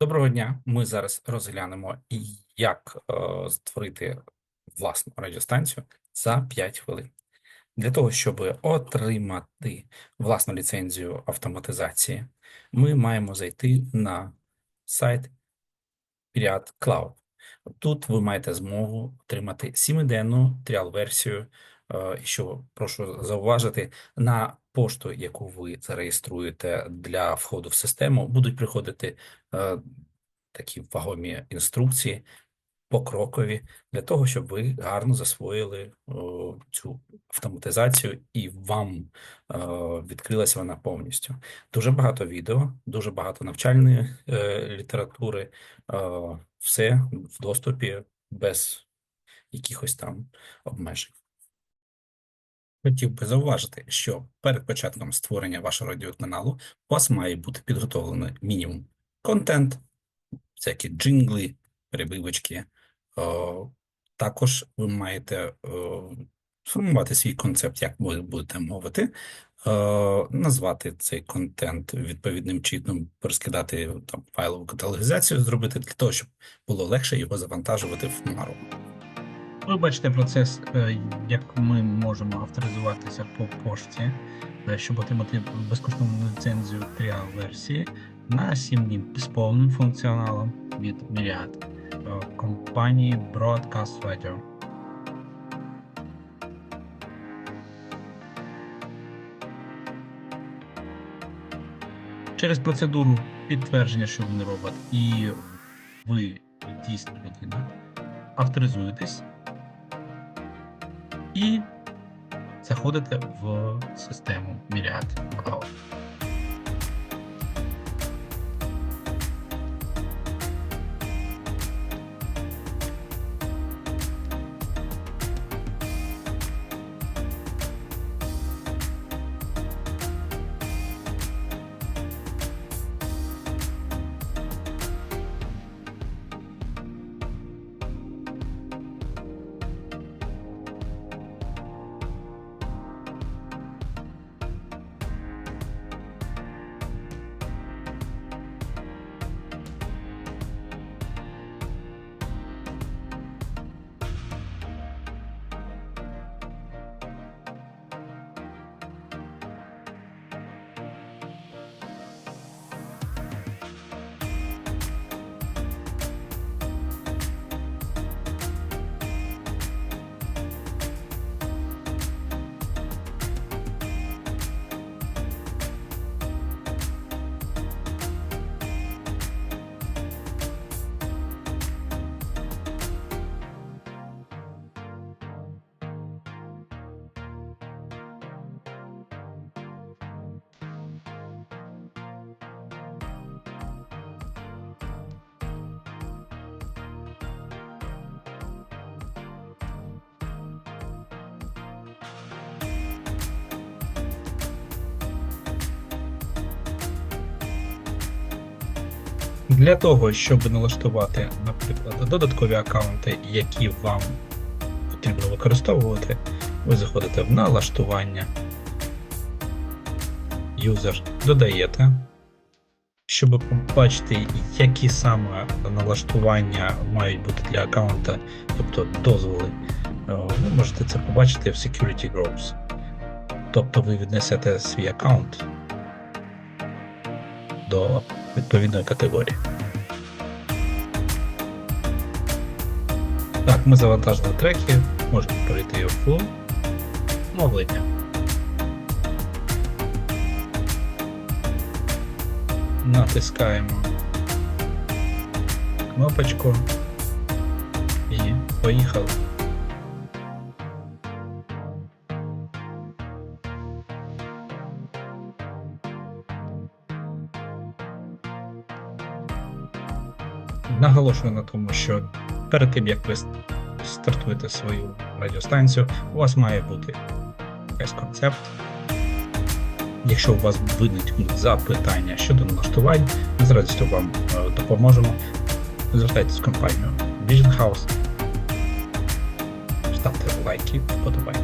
Доброго дня. Ми зараз розглянемо, як е, створити власну радіостанцію за 5 хвилин. Для того, щоб отримати власну ліцензію автоматизації, ми маємо зайти на сайт Piriat Cloud. Тут ви маєте змогу отримати 7-денну тріал-версію, е, що прошу зауважити, на пошту, яку ви зареєструєте для входу в систему, будуть приходити е, такі вагомі інструкції покрокові для того, щоб ви гарно засвоїли о, цю автоматизацію і вам е, відкрилася вона повністю. Дуже багато відео, дуже багато навчальної е, літератури, е, все в доступі без якихось там обмежень. Хотів би зауважити, що перед початком створення вашого радіоканалу у вас має бути підготовлений мінімум контент, всякі джингли, перебивочки. Також ви маєте сформувати свій концепт, як ви будете мовити, назвати цей контент відповідним чином, розкидати там файлову каталогізацію, зробити для того, щоб було легше його завантажувати в Мару. Ви бачите процес, е, як ми можемо авторизуватися по пошті, е, щоб отримати безкоштовну ліцензію тріал версії на 7 днів з повним функціоналом від Myriad е, компанії Broadcast Radio. Через процедуру підтвердження, що ви не робот, і ви дійсно людина, авторизуєтесь і заходите в систему Myriad Cloud. Для того, щоб налаштувати, наприклад, додаткові аккаунти, які вам потрібно використовувати, ви заходите в налаштування, юзер додаєте. Щоб побачити, які саме налаштування мають бути для аккаунта, тобто дозволи, е, ви можете це побачити в Security Groups. Тобто ви віднесете свій аккаунт до відповідної категорії. Так, ми завантажили треки, можемо перейти в флоу. Мовлення. Натискаємо кнопочку і поїхали. Наголошую на тому, що перед тим як ви стартуєте свою радіостанцію, у вас має бути якийсь концепт. Якщо у вас виникнуть запитання щодо налаштувань, ми з радістю вам е, допоможемо. Звертайтесь в компанію Vision House, ставте лайки, вподобайте.